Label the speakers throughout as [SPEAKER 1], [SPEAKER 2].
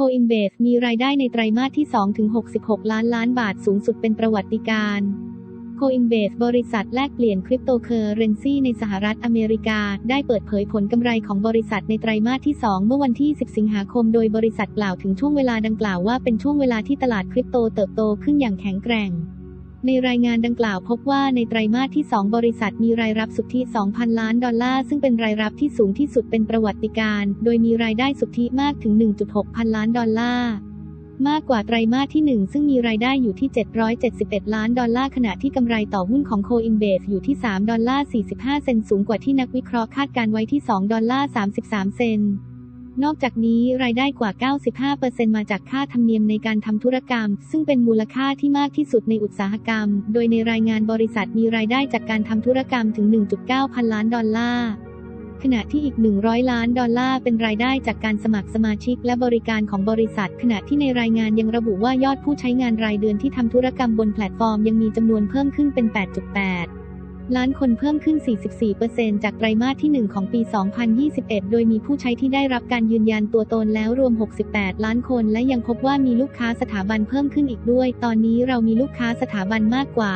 [SPEAKER 1] Coinbase มีรายได้ในไตรมาสที่ 2 ถึง 66 ล้านล้านบาทสูงสุดเป็นประวัติการ Coinbase บริษัทแลกเปลี่ยนคริปโตเคอเรนซีในสหรัฐอเมริกา ได้เปิดเผยผลกำไรของบริษัทในไตรมาสที่ 2 เมื่อวันที่ 10 สิงหาคม โดยบริษัทกล่าวถึงช่วงเวลาดังกล่าวว่าเป็นช่วงเวลาที่ตลาดคริปโตเติบโตขึ้นอย่างแข็งแกร่ง ในรายงานดังกล่าวพบว่าในไตรมาสที่ 2 บริษัทมีรายรับสุทธิ 2,000 ล้านดอลลาร์ ซึ่งเป็นรายรับที่สูงที่สุดเป็นประวัติการ โดยมีรายได้สุทธิมากถึง 1.6 พันล้านดอลลาร์ มากกว่าไตรมาสที่ 1 ซึ่งมีรายได้อยู่ที่ 771 ล้านดอลลาร์ ขณะที่กำไรต่อหุ้นของ Coinbase อยู่ที่ 3 ดอลลาร์ 45 เซนต์สูงกว่าที่นักวิเคราะห์คาดการไว้ที่ 2 ดอลลาร์ 33 เซนต์ นอกจากนี้รายได้กว่า 95%มาจากค่าธรรมเนียมในการทำธุรกรรม ซึ่งเป็นมูลค่าที่มากที่สุดในอุตสาหกรรม โดยในรายงานบริษัทมีรายได้จากการทำธุรกรรมถึง 1.9 พันล้านดอลลาร์ขณะที่อีก 100 ล้านดอลลาร์เป็นรายได้จากการสมัครสมาชิกและบริการของบริษัท ขณะที่ในรายงานยังระบุว่ายอดผู้ใช้งานรายเดือนที่ทำธุรกรรมบนแพลตฟอร์มยังมีจำนวนเพิ่มขึ้นเป็น 8.8 ล้านคนเพิ่มขึ้น 44%จากไตรมาสที่ 1 ของปี 2021 โดยมีผู้ใช้ที่ได้รับการยืนยันตัวตนแล้วรวม 68 ล้านคน และยังพบว่ามีลูกค้าสถาบันเพิ่มขึ้นอีกด้วย ตอนนี้เรามีลูกค้าสถาบันมากกว่า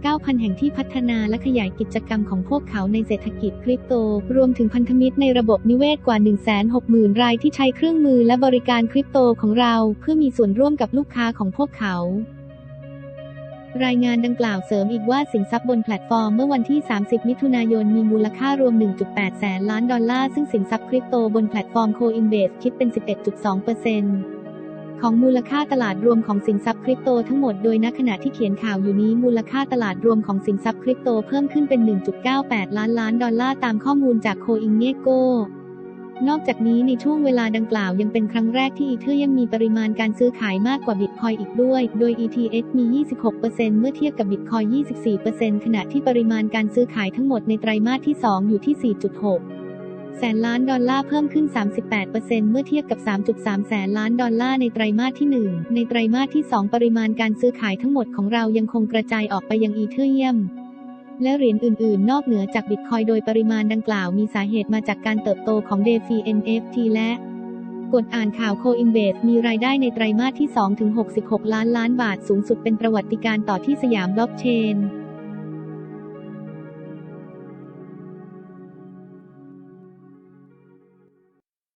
[SPEAKER 1] 9,000 แห่งที่พัฒนาและขยายกิจกรรมของพวกเขาในเศรษฐกิจคริปโต รวมถึงพันธมิตรในระบบนิเวศกว่า 160,000 รายที่ใช้เครื่องมือและบริการคริปโตของเรา เพื่อมีส่วนร่วมกับลูกค้าของพวกเขา รายงานดังกล่าวเสริมอีกว่าสินทรัพย์บนแพลตฟอร์มเมื่อวันที่ 30 มิถุนายนมีมูลค่ารวม 1.8 แสนล้านดอลลาร์ ซึ่งสินทรัพย์คริปโตบนแพลตฟอร์ม Coinbase คิดเป็น 11.2%ของมูลค่าตลาดรวมของสินทรัพย์คริปโตทั้งหมดโดยณขณะที่เขียนข่าวอยู่นี้มูลค่าตลาดรวมของสินทรัพย์คริปโตเพิ่มขึ้นเป็น 1.98 ล้านล้านดอลลาร์ตามข้อมูลจาก CoinGecko นอกจากนี้ในช่วงเวลาดังกล่าวยังเป็นครั้งแรกที่อีเธอร์ยังมีปริมาณการซื้อขายมากกว่าบิตคอยอีกด้วย โดย ETH มี 26%เมื่อเทียบกับบิตคอย 24%ขณะที่ปริมาณการซื้อขายทั้งหมดในไตรมาสที่ 2 อยู่ที่ 4.6แสนล้านดอลลาร์เพิ่มขึ้น 38%เมื่อเทียบกับ 3.3 แสนล้านดอลลาร์ในไตรมาสที่ 1 ในไตรมาสที่ 2 ปริมาณการซื้อขายทั้งหมดของเรายังคงกระจายออกไปยังอีเธอเรียม และเหรียญอื่น ๆ นอกเหนือจากบิตคอยโดยปริมาณดังกล่าวมีสาเหตุมาจากการเติบโตของ DeFi NFT และกดอ่านข่าว Coinbase มีรายได้ในไตรมาสที่ 2 ถึง 66 ล้านล้านบาทสูงสุดเป็นประวัติการณ์ต่อที่สยามบล็อกเชน